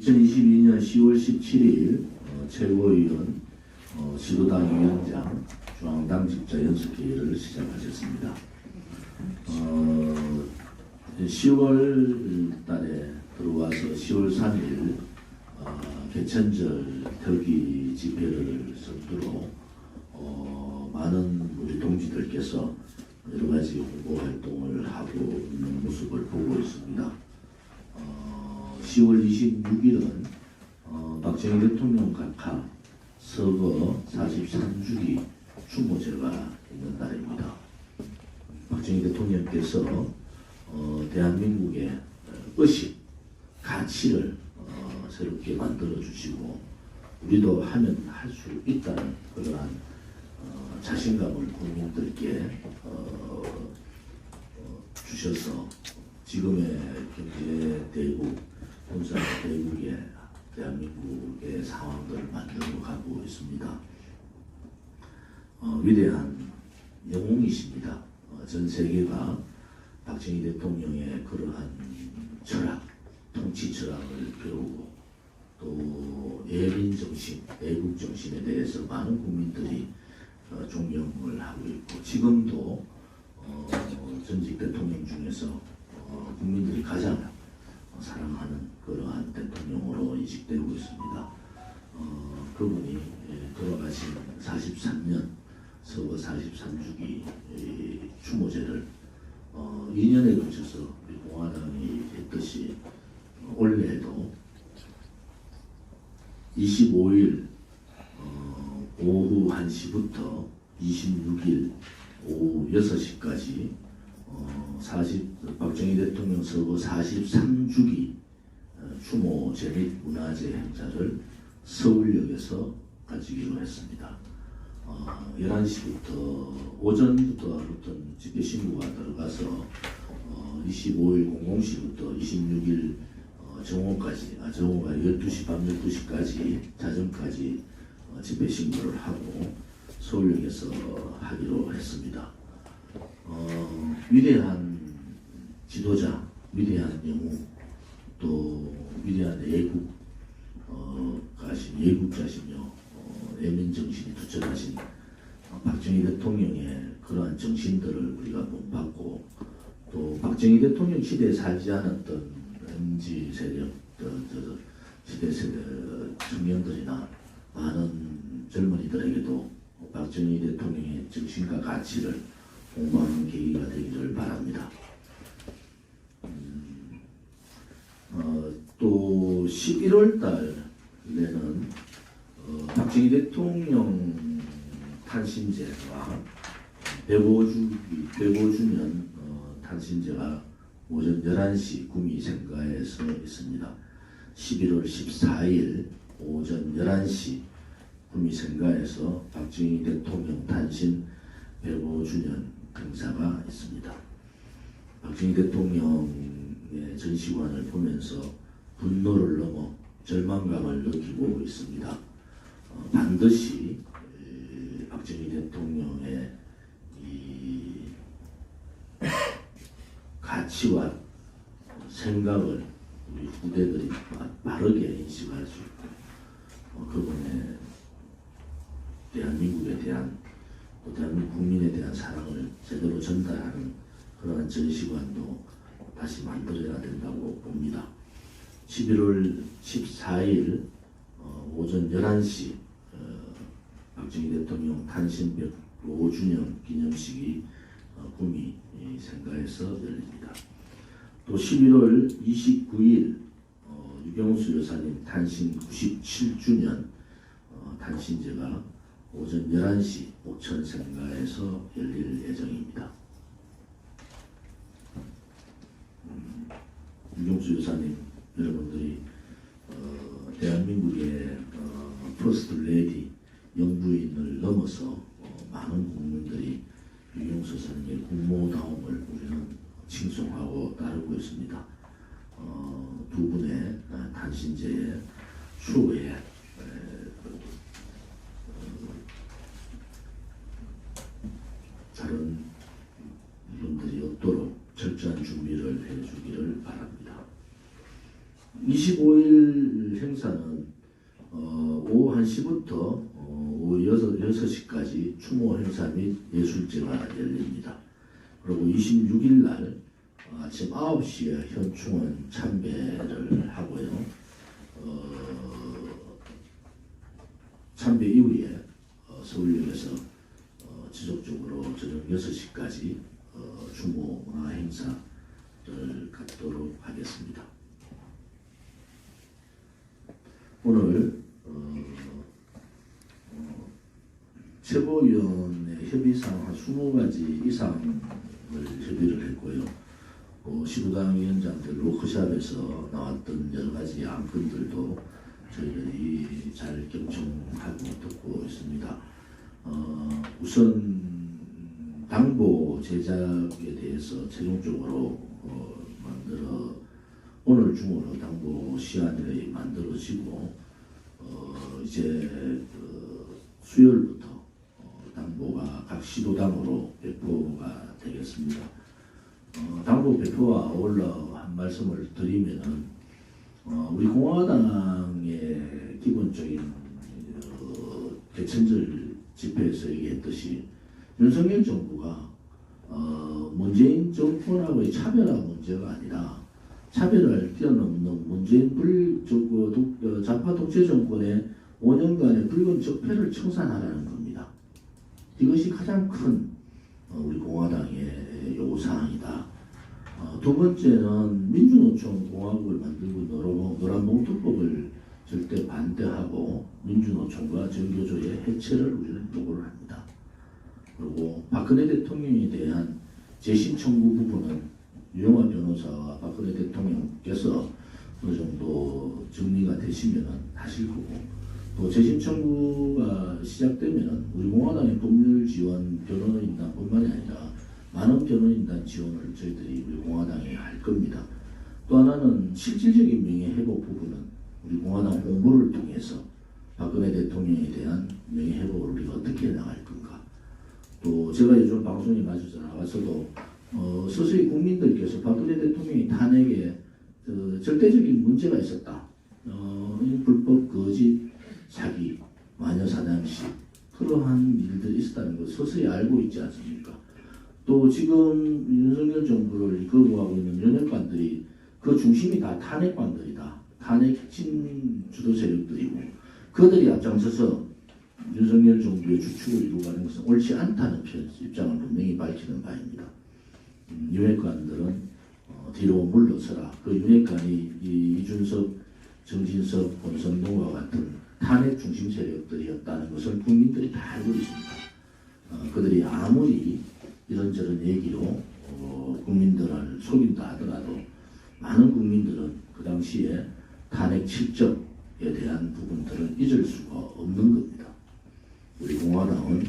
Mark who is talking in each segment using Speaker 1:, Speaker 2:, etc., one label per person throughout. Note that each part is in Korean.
Speaker 1: 2022년 10월 17일 어, 최고위원 어, 지도당 위원장 중앙당 직자 연습회의를 시작하셨습니다. 어, 10월 달에 들어와서 10월 3일 어, 개천절 털기 집회를 선두로 어, 많은 우리 동지들께서 여러 가지 홍보 활동을 하고 있는 모습을 보고 있습니다. 어, 10월 26일은 어, 박정희 대통령 각하 서거 43주기 추모제가 있는 날입니다. 박정희 대통령께서 어, 대한민국의 어, 의식, 가치를 어, 새롭게 만들어 주시고 우리도 하면 할 수 있다는 그러한 어, 자신감을 국민들께 어, 어, 주셔서 지금의 경제 대국, 군사 대국의 대한민국의 상황들을 만들어 가고 있습니다. 어, 위대한 영웅이십니다. 어, 전 세계가 박정희 대통령의 그러한 철학, 통치 철학을 배우고 또 예민 정신, 애국 정신에 대해서 많은 국민들이 어, 존경을 하고 있고 지금도 어, 전직 대통령 중에서 어, 국민들이 가장 어, 사랑하는 그러한 대통령으로 인식되고 있습니다. 어, 그분이 예, 돌아가신 43년 서거 43주기 추모제를 어, 2년에 걸쳐서 공화당이 했듯이 어, 올해도 25일 어, 오후 1시부터 26일 오후 6시까지 어, 40, 박정희 대통령 서거 43주기 어, 추모 제및 문화재 행사를 서울역에서 가지기로 했습니다. 어, 11시부터 오전부터 어떤 집회 신고가 들어가서 어, 25일 00시부터 26일 어, 정오까지 아 정오가 12시 밤 12시까지 자정까지 어, 집회 신고를 하고 서울역에서 하기로 했습니다. 어, 위대한 지도자, 위대한 영웅, 또 위대한 애국 어, 가신 예국자시며 어, 애민 정신이 투철하신 어, 박정희 대통령의 그러한 정신들을 우리가 본받고 또 박정희 대통령 시대에 살지 않았던 MZ 세력, 저, 저, 시대 세대 청년들이나 많은 젊은이들에게도 박정희 대통령의 정신과 가치를 공부하는 계기가 되기를 바랍니다. 음, 어, 또 11월 달에는 어, 박정희 대통령 탄신제와 105주, 105주년 어, 탄신제가 오전 11시 구미 생가에서 있습니다. 11월 14일 오전 11시 구미 생가에서 박정희 대통령 탄신 105주년 행사가 있습니다. 박정희 대통령의 전시관을 보면서 분노를 넘어 절망감을 느끼고 있습니다. 어, 반드시 에, 박정희 대통령의 이 가치와 생각을 우리 후대들이 바- 바르게 인식할 수 있고 어, 그분의 대한민국에 대한 또 대한민국 국민에 대한 사랑을 제대로 전달하는 그러한 전시관도 다시 만들어야 된다고 봅니다. 11월 14일 어, 오전 11시 어, 박정희 대통령 탄신 105주년 기념식이 어, 구미 이 생가에서 열립니다. 또 11월 29일 어, 유경수 여사님 탄신 97주년 어, 탄신제가 오전 11시 오천 생가에서 열릴 예정입니다. 음, 유경수 여사님 여러분들이 어, 대한민국의 어, 퍼스트 레디 영부인을 넘어서 어, 많은 국민들이 유경수 여사님의 국모다움을 우리는 칭송하고 따르고 있습니다. 어, 두 분의 아, 단신제의 추후에 에, 다른 분들이 없도록 철저한 준비를 해주기를 바랍니다. 25일 행사는 어, 오후 1시부터 어, 오후 6, 6시까지 추모 행사 및 예술제가 열립니다. 그리고 26일 날 어, 아침 9시에 현충원 참배를 하고요. 어, 참배 이후에 어, 서울역에서 어, 지속적으로 저녁 6시까지 어, 추모 행사를 갖도록 하겠습니다. 오늘 어, 어, 최고위원회 협의상 한 20가지 이상을 협의를 했고요. 어, 시부당 위원장들 워크샵에서 나왔던 여러 가지 안건들도 저희들이 잘 경청하고 듣고 있습니다. 어, 우선 당보 제작에 대해서 최종적으로 어, 만들어 오늘 중으로 당보 시안이 만들어지고 어, 이제 그 수요일부터 어, 당보가 각 시도당으로 배포가 되겠습니다. 어, 당보 배포와 어울러 한 말씀을 드리면은 어, 우리 공화당의 기본적인 어, 대천절 집회에서 얘기했듯이 윤석열 정부가 어, 문재인 정권하고의 차별화 문제가 아니라 차별을 뛰어넘는 문재인 불, 저, 그, 독, 어, 좌파 독재 정권의 5년간의 붉은 적폐를 청산하라는 겁니다. 이것이 가장 큰 어, 우리 공화당의 요구사항이다. 어, 두 번째는 민주노총 공화국을 만들고 노란, 노란봉투법을 절대 반대하고 민주노총과 정교조의 해체를 우리는 요구를 합니다. 그리고 박근혜 대통령에 대한 재심 청구 부분은 유영아 변호사와 박근혜 대통령께서 어느 정도 정리가 되시면은 하실 거고 또 재심 청구가 시작되면은 우리 공화당의 법률 지원 변호인단 뿐만이 아니라 많은 변호인단 지원을 저희들이 우리 공화당에 할 겁니다. 또 하나는 실질적인 명예 회복 부분은 우리 공화당 홍보를 통해서 박근혜 대통령에 대한 명예 회복을 우리가 어떻게 나갈 건가. 또 제가 요즘 방송에 마주쳐 나와서도 어, 서서히 국민들께서 박근혜 대통령이 탄핵에 그 절대적인 문제가 있었다. 어, 이 불법 거짓 사기 마녀 사냥식 그러한 일들이 있었다는 걸 서서히 알고 있지 않습니까? 또 지금 윤석열 정부를 가고 있는 연예관들이 그 중심이 다 탄핵관들이다. 탄핵진 주도 세력들이고 그들이 앞장서서 윤석열 정부의 주축을 이루가는 것은 옳지 않다는 편, 입장을 분명히 밝히는 바입니다. 음, 윤핵관들은 어, 뒤로 물러서라. 그 윤핵관이 이 이준석, 정진석, 권선동과 같은 탄핵 중심 세력들이었다는 것을 국민들이 다 알고 있습니다. 어, 그들이 아무리 이런저런 얘기로 어, 국민들을 속인다 하더라도 많은 국민들은 그 당시에 탄핵 실적에 대한 부분들을 잊을 수가 없는 겁니다. 우리 공화당은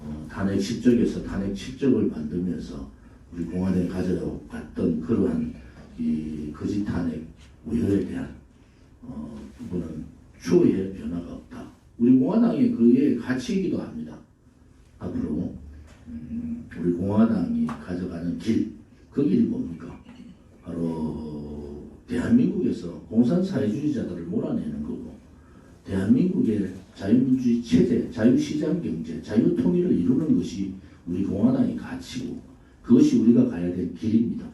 Speaker 1: 어, 탄핵 실적에서 탄핵 실적을 만들면서 우리 공화당이 가져갔던 그러한 이 거짓 탄핵 우려에 대한 어, 부분은 추후에 변화가 없다. 우리 공화당이 그의 가치이기도 합니다. 앞으로 음, 우리 공화당이 가져가는 길, 그 길이 뭡니까? 바로 대한민국에서 공산 사회주의자들을 몰아내는 거고, 대한민국의 자유민주주의 체제, 자유시장 경제, 자유통일을 이루는 것이 우리 공화당의 가치고, 그것이 우리가 가야 될 길입니다.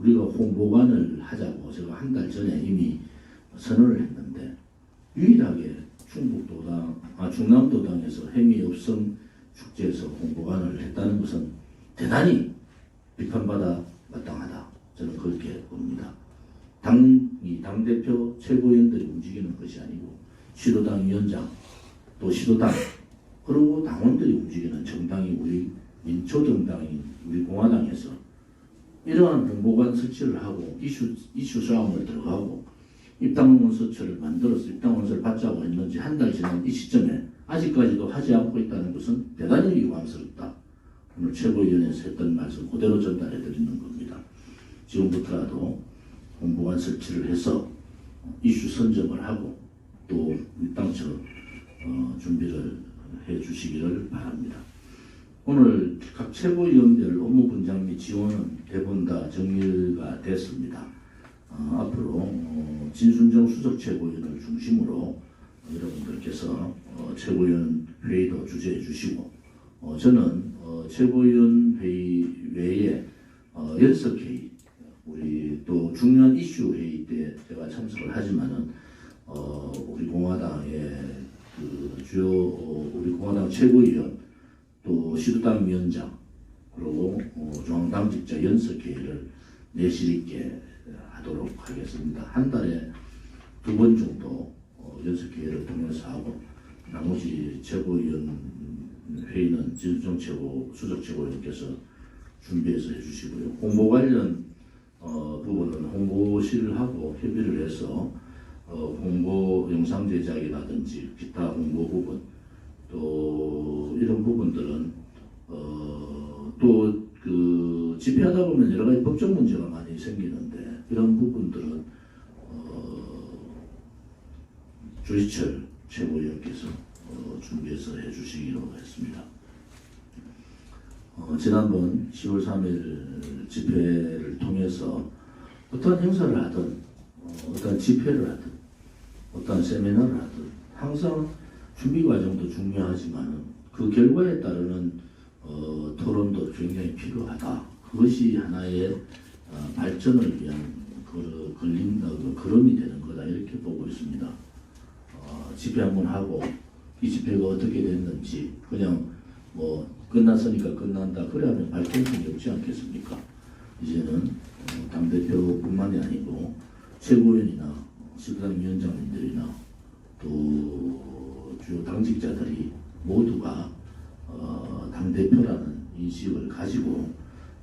Speaker 1: 우리가 홍보관을 하자고 제가 한 달 전에 이미 선언을 했는데, 유일하게 충북도당, 아, 충남도당에서 행위협성 축제에서 홍보관을 했다는 것은 대단히 비판받아 마땅하다. 저는 그렇게 봅니다. 당이 당대표 최고위원들이 움직이는 것이 아니고 시도당 위원장 또 시도당 그리고 당원들이 움직이는 정당이 우리 민초정당인 우리 공화당에서 이러한 홍보관 설치를 하고 이슈 이슈 싸움을 들어가고 입당원서처를 만들어서 입당원서를 받자고 했는지 한 달 지난 이 시점에 아직까지도 하지 않고 있다는 것은 대단히 유감스럽다. 오늘 최고위원회에서 했던 말씀 그대로 전달해 드리는 겁니다. 지금부터라도 홍보관 설치를 해서 이슈 선점을 하고 또 입당처 어, 준비를 해 주시기를 바랍니다. 오늘 각 최고위원별 업무 분장 및 지원은 대부분 다 정리가 됐습니다. 어, 앞으로 어, 진순정 수석 최고위원을 중심으로 어, 여러분들께서 어, 최고위원 회의도 주재해 주시고 어, 저는 어, 최고위원 회의 외에 어, 연석 회의 우리 또 중요한 이슈 회의 때 제가 참석을 하지만은 어, 우리 공화당의 그 주요 어, 우리 공화당 최고위원 또 시도당 위원장 그리고 어, 중앙당직자 연석회의를 내실 있게 하도록 하겠습니다. 한 달에 두 번 정도 어, 연석회의를 통해서 하고 나머지 최고위원 회의는 진수정 최고 수석 최고위원께서 준비해서 해주시고요. 홍보 관련 어, 부분은 홍보실을 하고 협의를 해서 어, 홍보 영상 제작이라든지 기타 홍보 부분 또 이런 부분들은 어, 또그 집회하다 보면 여러 가지 법적 문제가 많이 생기는데 이런 부분들은 어, 조희철 최고위원께서 어, 준비해서 해주시기로 했습니다. 어, 지난번 10월 3일 집회를 통해서 어떤 행사를 하든 어, 어떤 집회를 하든 어떤 세미나를 하든 항상 준비 과정도 중요하지만 그 결과에 따르는 어, 토론도 굉장히 필요하다. 그것이 하나의 어, 발전을 위한 그 걸린다, 그 걸음이 되는 거다 이렇게 보고 있습니다. 어, 집회 한번 하고 이 집회가 어떻게 됐는지 그냥 뭐 끝났으니까 끝난다 그래야면 발전성이 없지 않겠습니까? 이제는 어, 당대표뿐만이 아니고 최고위원이나 시당 위원장님들이나 또 주요 당직자들이 모두가 어, 당대표라는 인식을 가지고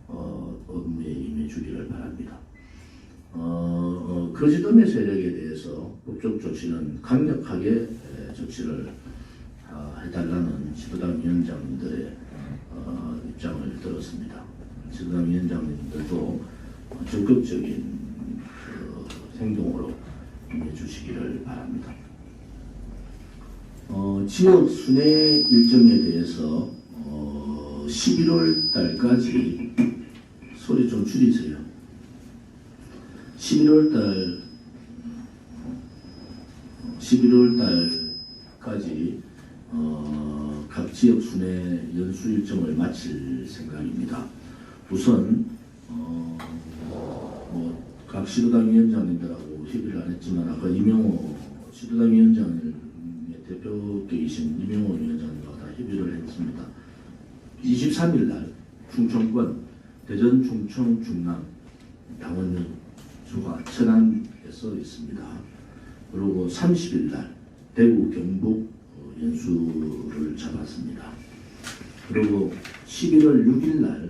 Speaker 1: 어, 업무에 임해 주기를 바랍니다. 어, 어, 거짓음의 세력에 대해서 법적 조치는 강력하게 에, 조치를 어, 해달라는 시도당 위원장님들의 어, 입장을 들었습니다. 시도당 위원장님들도 어, 적극적인 그 행동으로 임해 주시기를 바랍니다. 어, 지역 순회 일정에 대해서 어, 11월 달까지 소리 좀 줄이세요. 11월 달 11월 달까지 어, 각 지역 순회 연수 일정을 마칠 생각입니다. 우선 어, 뭐 각 시도당 위원장님들하고 협의를 안 했지만 아까 이명호 시도당 위원장님의 대표격이신 이명호 위원장님과 다 협의를 했습니다. 23일 날 충청권 대전 충청 중남 당원 수가 천안에 써 있습니다. 그리고 30일 날 대구 경북 어, 연수를 잡았습니다. 그리고 11월 6일 날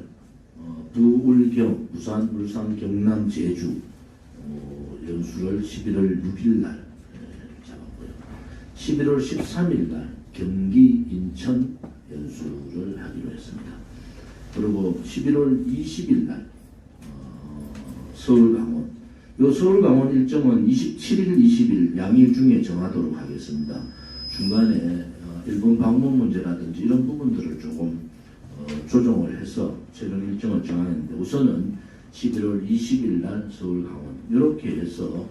Speaker 1: 어, 부울경 부산 울산 경남 제주 어, 연수를 11월 6일 날. 11월 13일 날 경기 인천 연수를 하기로 했습니다. 그리고 11월 20일 날 어, 서울 강원 요 서울 강원 일정은 27일, 20일 양일 중에 정하도록 하겠습니다. 중간에 어, 일본 방문 문제라든지 이런 부분들을 조금 어, 조정을 해서 최종 일정을 정하는데 우선은 11월 20일 날 서울 강원 이렇게 해서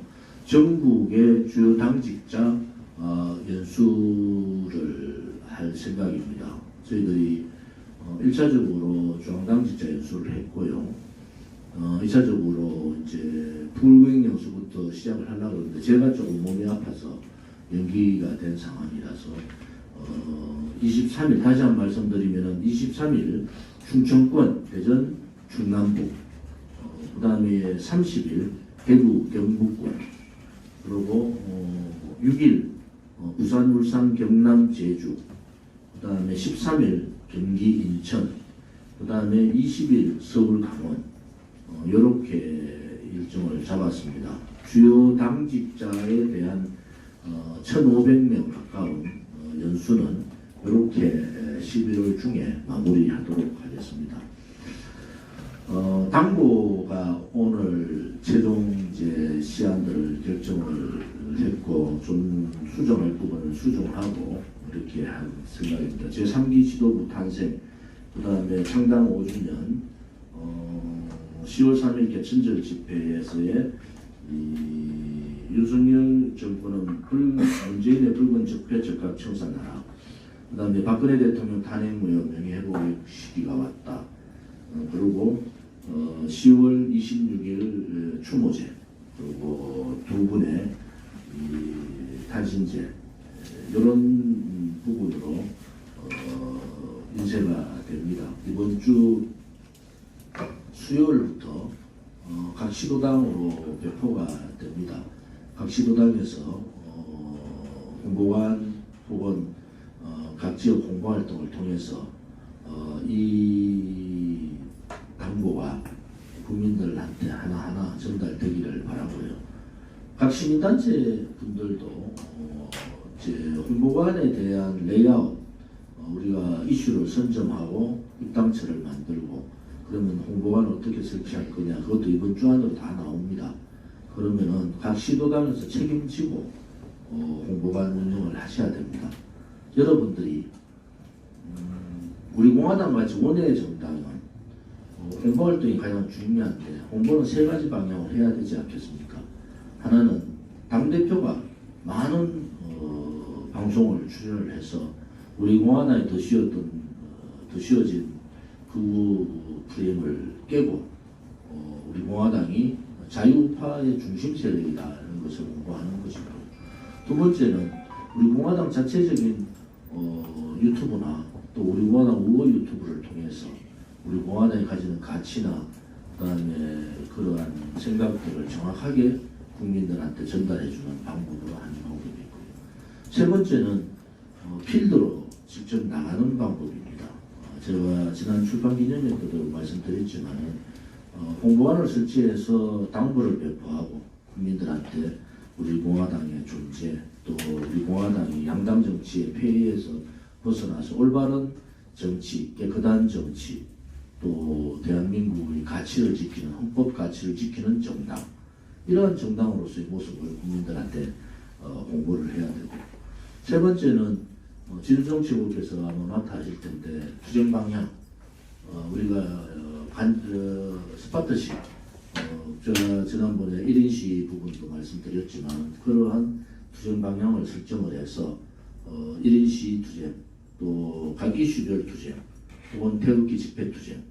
Speaker 1: 전국의 주요 당직자 어, 연수를 할 생각입니다. 저희들이 어, 1차적으로 중앙당직자 연수를 했고요. 어, 2차적으로 이제 불구행 연수부터 시작을 하려고 그러는데 제가 조금 몸이 아파서 연기가 된 상황이라서 어, 23일 다시 한번 말씀드리면은 23일 충청권 대전 충남북 어, 그 다음에 30일 대구 경북권 그리고 어, 6일 어, 부산 울산 경남 제주 그 다음에 13일 경기 인천 그 다음에 20일 서울 강원 어, 이렇게 일정을 잡았습니다. 주요 당직자에 대한 어, 1,500명 가까운 어, 연수는 이렇게 11월 중에 마무리하도록 하겠습니다. 어, 당부가 오늘 최종 이제 시안들을 결정을 했고 좀 수정할 부분을 수정하고 이렇게 한 생각입니다. 제3기 지도부 탄생, 그 다음에 창당 5주년, 어, 10월 3일 개천절 집회에서의 이 윤석열 불, 문재인의 붉은 적폐 적각 청산하라. 그 다음에 박근혜 대통령 탄핵 무효 명예회복의 시기가 왔다. 어, 그리고 어, 10월 26일 추모제 그리고 두 분의 이 탄신제 이런 부분으로 어, 인쇄가 됩니다. 이번 주 수요일부터 어, 각 시도당으로 배포가 됩니다. 각 시도당에서 어, 홍보관 혹은 어, 각 지역 홍보 활동을 통해서 어, 이 당부가 국민들한테 하나하나 전달되기를 바라고요. 각 시민단체 분들도 어, 이제 홍보관에 대한 레이아웃 어, 우리가 이슈를 선점하고 입당처를 만들고 그러면 홍보관 어떻게 설치할 거냐 그것도 이번 주 안으로 다 나옵니다. 그러면은 각 시도당에서 책임지고 어, 홍보관 운영을 하셔야 됩니다. 여러분들이 음, 우리 공화당 같이 원외 정당은 어, 홍보 활동이 가장 중요한데 홍보는 세 가지 방향으로 해야 되지 않겠습니까? 하나는 당 대표가 많은 어, 방송을 출연을 해서 우리 공화당이 더 쉬었던 어, 더 쉬어진 그 프레임을 깨고 어, 우리 공화당이 자유파의 중심 세력이다라는 것을 홍보하는 것이고 두 번째는 우리 공화당 자체적인 어, 유튜브나 또 우리 공화당 우호 유튜브를 통해서 우리 공화당이 가지는 가치나 그다음에 그러한 생각들을 정확하게 국민들한테 전달해주는 방법으로 하는 방법이 있고요. 세 번째는 어, 필드로 직접 나가는 방법입니다. 어, 제가 지난 출판 기념회 때도 말씀드렸지만 어, 홍보관을 설치해서 당부를 배포하고 국민들한테 우리 공화당의 존재 또 우리 공화당이 양당 정치의 폐해에서 벗어나서 올바른 정치, 깨끗한 정치 또 대한민국의 가치를 지키는 헌법 가치를 지키는 정당 이러한 정당으로서의 모습을 국민들한테 어, 홍보를 해야 되고. 세 번째는 어, 진정치국에서 아마 맡아하실 텐데 투쟁 방향. 어, 우리가 어, 간, 어, 스파트식 어, 제가 지난번에 1인시 부분도 말씀드렸지만 그러한 투쟁 방향을 설정을 해서 어, 1인시 투쟁 또 각 이슈별 투쟁 혹은 태극기 집회 투쟁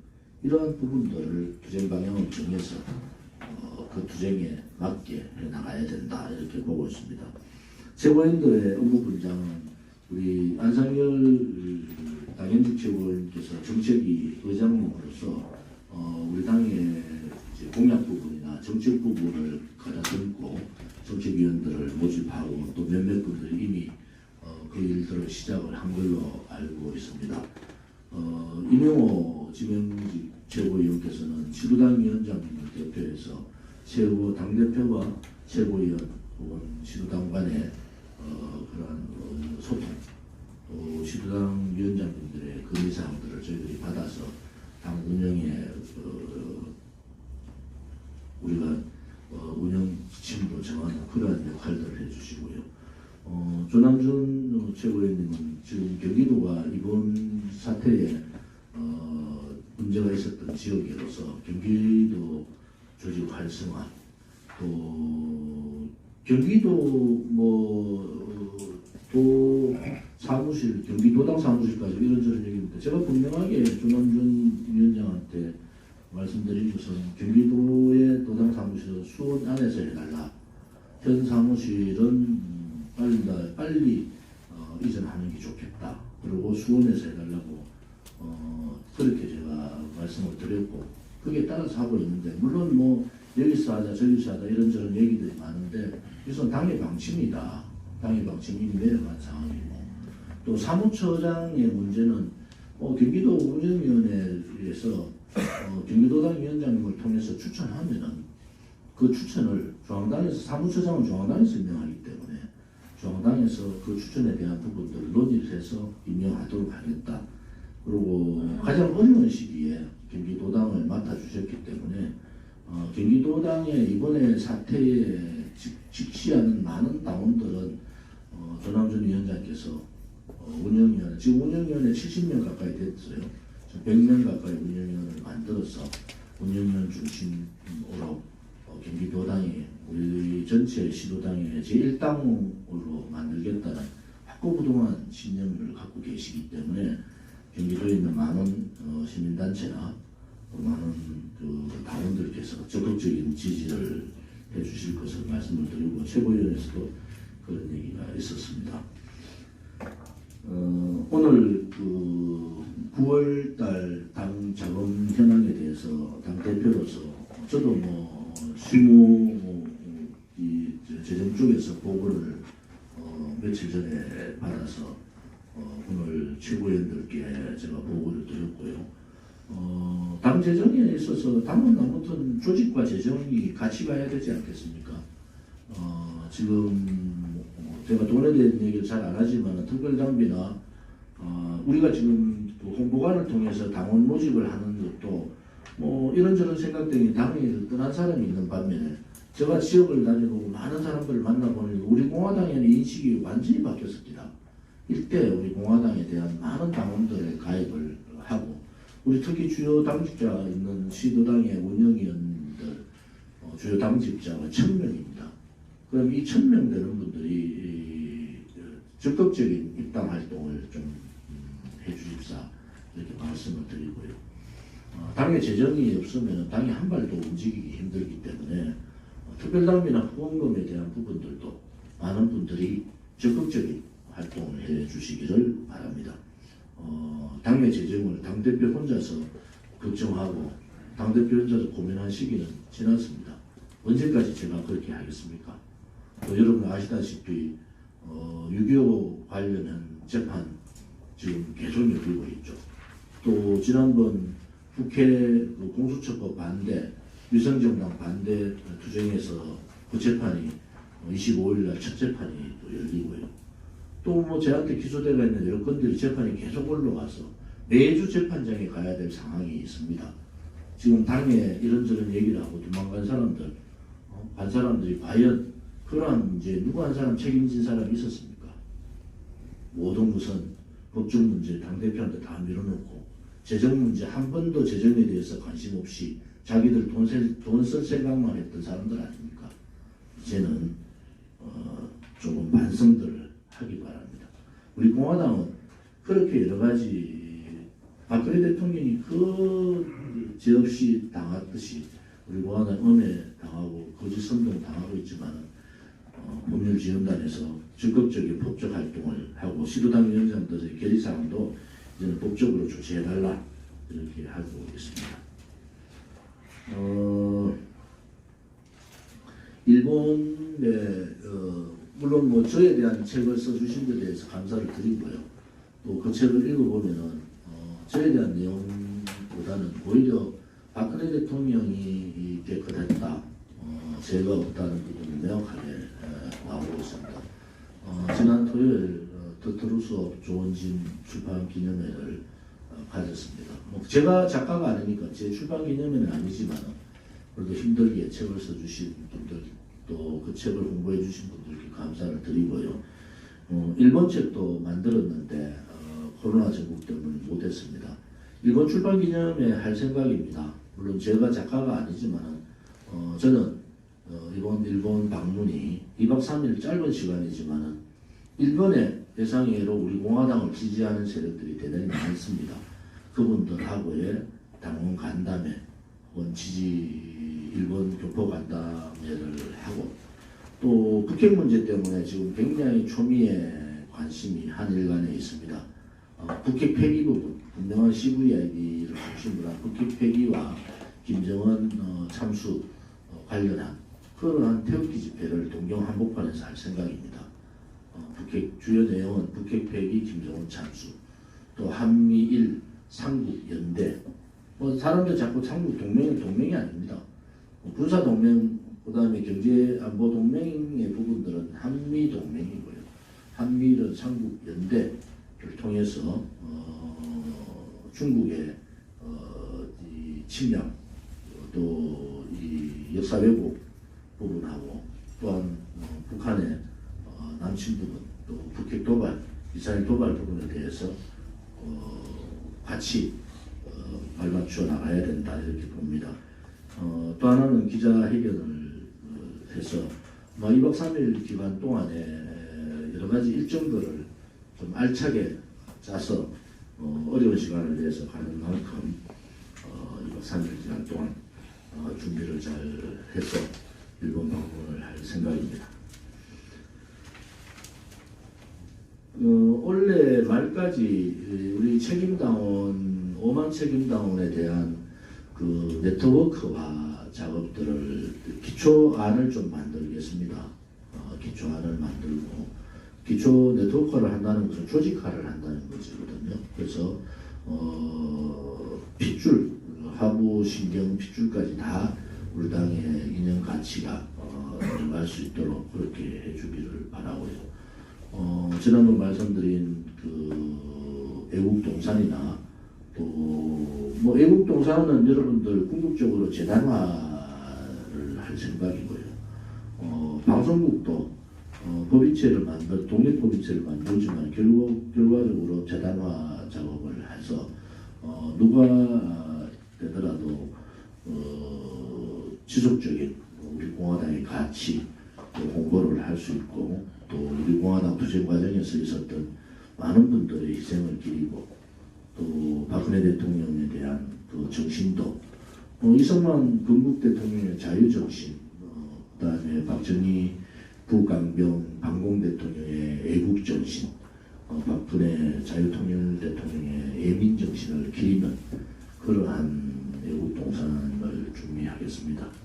Speaker 1: 이러한 부분들을 투쟁 방향을 정해서 어, 그 투쟁에 맞게 해 나가야 된다 이렇게 보고 있습니다. 최고위원들의 업무 분장은 우리 안상열 당연직 최고위원께서 정책위 의장님으로서 어, 우리 당의 공약 부분이나 정책 부분을 가다듬고 정책위원들을 모집하고 또 몇몇 분들이 이미 어, 그 일들을 시작을 한 걸로 알고 있습니다. 어, 이명호 지명직 최고위원께서는 지구당 위원장님을 대표해서 최고 당대표와 최고위원 혹은 지도당 간의 어, 그러한 어, 소통 또 지도당 위원장님들의 건의사항들을 저희들이 받아서 당 운영에 어, 우리가 어, 운영 지침으로 정하는 그러한 역할들을 해주시고요. 어, 조남준 어, 최고위원님은 지금 경기도가 이번 사태에 어, 문제가 있었던 지역으로서 경기도 조직 활성화 또 경기도 뭐또 사무실 경기도당 사무실까지 이런저런 얘기인데 제가 분명하게 조남준 위원장한테 말씀드린 것은 경기도의 도당 사무실은 수원 안에서 해달라. 현 사무실은 음, 빨리 빨리 어, 이전하는 게 좋겠다. 그리고 수원에서 해달라고 어, 그렇게 제가 말씀을 드렸고 그게 따라서 하고 있는데 물론 뭐 여기서 하자 저기서 하자 이런저런 얘기들이 많은데 이것은 당의 방침이다. 당의 방침이 내려간 상황이고 또 사무처장의 문제는 어, 경기도 운영위원회에서 어, 경기도당 위원장님을 통해서 추천하면은 그 추천을 중앙당에서 사무처장은 중앙당에서 임명하기 때문에 중앙당에서 그 추천에 대한 부분들을 논의를 해서 임명하도록 하겠다. 그리고 가장 어려운 시기에 경기도당을 맡아주셨기 때문에 어, 경기도당의 이번에 사태에 직, 직시하는 많은 당원들은 어, 조남준 위원장께서 어, 운영위원회 지금 운영위원회 70명 가까이 됐어요. 지금 100명 가까이 운영위원회를 만들어서 운영위원 중심으로 어, 경기도당이 우리 전체 시도당의 제1당으로 만들겠다는 확고부동한 신념을 갖고 계시기 때문에 경기도에 있는 많은 어, 시민단체나 또 많은 그 당원들께서 적극적인 지지를 해주실 것을 말씀을 드리고 최고위원회에서도 그런 얘기가 있었습니다. 어, 오늘 그 9월달 당 자금 현황에 대해서 당 대표로서 저도 뭐 실무 이 재정 쪽에서 보고를 어, 며칠 전에 받아서 어, 오늘 최고위원들께 제가 보고를 드렸고요. 어, 당 재정에 있어서 당은 아무튼 조직과 재정이 같이 가야 되지 않겠습니까? 어, 지금 어, 제가 대한 얘기를 잘 안 하지만 특별장비나 어, 우리가 지금 그 홍보관을 통해서 당원 모집을 하는 것도 뭐 이런저런 생각 때문에 당에 떠난 사람이 있는 반면에 제가 지역을 다니고 많은 사람들을 만나보니 우리 공화당에는 인식이 완전히 바뀌었습니다. 일대 우리 공화당에 대한 많은 당원들의 가입을 하고 우리 특히 주요 당직자 있는 시도당의 운영위원들 어, 주요 당직자가 천명입니다. 그럼 이천명 되는 분들이 적극적인 입당 활동을 좀 음, 해주십사 이렇게 말씀을 드리고요. 어, 당의 재정이 없으면 당이 한 발도 움직이기 힘들기 때문에 어, 특별당비나 후원금에 대한 부분들도 많은 분들이 적극적인 활동을 해주시기를 바랍니다. 어, 당의 재정을 당대표 혼자서 걱정하고 당대표 혼자서 고민한 시기는 지났습니다. 언제까지 제가 그렇게 하겠습니까? 또 여러분 아시다시피 어, 6.25 관련한 재판 지금 계속 열리고 있죠. 또 지난번 국회 그 공수처법 반대, 위성정당 반대 투쟁에서 그 재판이 25일 날 첫 재판이 또 열리고요. 또 뭐 저한테 기소되어 있는 여러 건들이 재판이 계속 올라가서 매주 재판장에 가야 될 상황이 있습니다. 지금 당에 이런저런 얘기를 하고 도망간 사람들, 어, 간 사람들이 과연 그러한 문제에 누구 한 사람 책임진 사람이 있었습니까? 모든 것은 법적 문제 당대표한테 다 밀어놓고 재정 문제 한 번도 재정에 대해서 관심 없이 자기들 돈 쓸 생각만 했던 사람들 아닙니까? 이제는 어, 조금 반성들을 하기 바랍니다. 우리 공화당은 그렇게 여러 가지 박근혜 대통령이 그 죄 없이 당했듯이 우리 공화당 음해 당하고 거짓 선동 당하고 있지만 어, 법률지원단에서 적극적인 법적 활동을 하고 시도당 위원장들의 결의사항도 이제는 법적으로 조치해달라 이렇게 하고 있습니다. 어, 일본의 어, 물론 뭐 저에 대한 책을 써주신 데 대해서 감사를 드리고요. 또 그 책을 읽어보면은 어, 저에 대한 내용보다는 오히려 박근혜 대통령이 깨끗했다, 어, 죄가 없다는 부분이 명확하게 에, 나오고 있습니다. 어, 지난 토요일 어, 더트루스업 조원진 출판 기념회를 어, 가졌습니다. 뭐 제가 작가가 아니니까 제 출판 기념회는 아니지만 그래도 힘들게 책을 써주신 분들 또 그 책을 홍보해 주신 분들께 감사를 드리고요. 어, 일본 책도 만들었는데 어, 코로나 전국 때문에 못했습니다. 일본 출판 기념회 할 생각입니다. 물론 제가 작가가 아니지만 어, 저는 어, 이번 일본 방문이 2박 3일 짧은 시간이지만 일본의 대상회로 우리 공화당을 지지하는 세력들이 대단히 많습니다. 그분들하고의 당원 간담회 혹은 지지 일본 교포 간담회를 하고 또 북핵 문제 때문에 지금 굉장히 초미의 관심이 한일 간에 있습니다. 어, 북핵 폐기 부분 분명한 CVID를 중심으로 한 북핵 폐기와 김정은 어, 참수 어, 관련한 그러한 태극기 집회를 동경 한복판에서 할 생각입니다. 어, 북핵 주요 내용은 북핵 폐기 김정은 참수 또 한미일 삼국 연대 뭐 사람들 자꾸 삼국 동맹은 동맹이 아닙니다. 뭐 군사 동맹 그 다음에 경제 안보 동맹의 부분들은 한미 동맹이고요. 한미일은 삼국 연대를 통해서 어, 중국의 어, 이 침략 또 이 역사 왜곡 부분하고 또한 어, 북한의 어, 남침 부분 또 북핵 도발 미사일 도발 부분에 대해서 어, 같이 어, 발맞춰 나가야 된다 이렇게 봅니다. 어, 또 하나는 기자회견을 해서 뭐 2박 3일 기간 동안에 여러 가지 일정들을 좀 알차게 짜서 어, 어려운 시간을 내서 가는 만큼 어, 2박 3일 기간 동안 어, 준비를 잘 해서 일본 방문을 할 생각입니다. 어, 올해 말까지 우리 책임다운 오만 책임다운에 대한 그 네트워크화 작업들을 기초안을 좀 만들겠습니다. 어, 기초안을 만들고 기초 네트워크를 한다는 것은 조직화를 한다는 것이거든요. 그래서 어, 핏줄 하부 신경 핏줄까지 다 우리 당의 인연 가치가 어, 들어갈 수 있도록 그렇게 해주기를 바라고요. 어, 지난번 말씀드린 그 애국 동산이나 또 뭐 애국 동산은 여러분들 궁극적으로 재단화를 할 생각이고요. 어, 방송국도 어, 법인체를 만들 독립 법인체를 만들지만 결국 결과적으로 재단화 작업을 해서 어, 누가 되더라도 어, 지속적인 우리 공화당의 가치 또 홍보를 할 수 있고 또 우리 공화당 투쟁 과정에서 있었던 많은 분들의 희생을 기리고 또 박근혜 대통령에 대한 그 정신도 어, 이승만 건국 대통령의 자유정신 어, 그 다음에 박정희 북강병 방공 대통령의 애국정신 어, 박근혜 자유통일 대통령의 애민정신을 기리는 그러한 애국동산을 준비하겠습니다.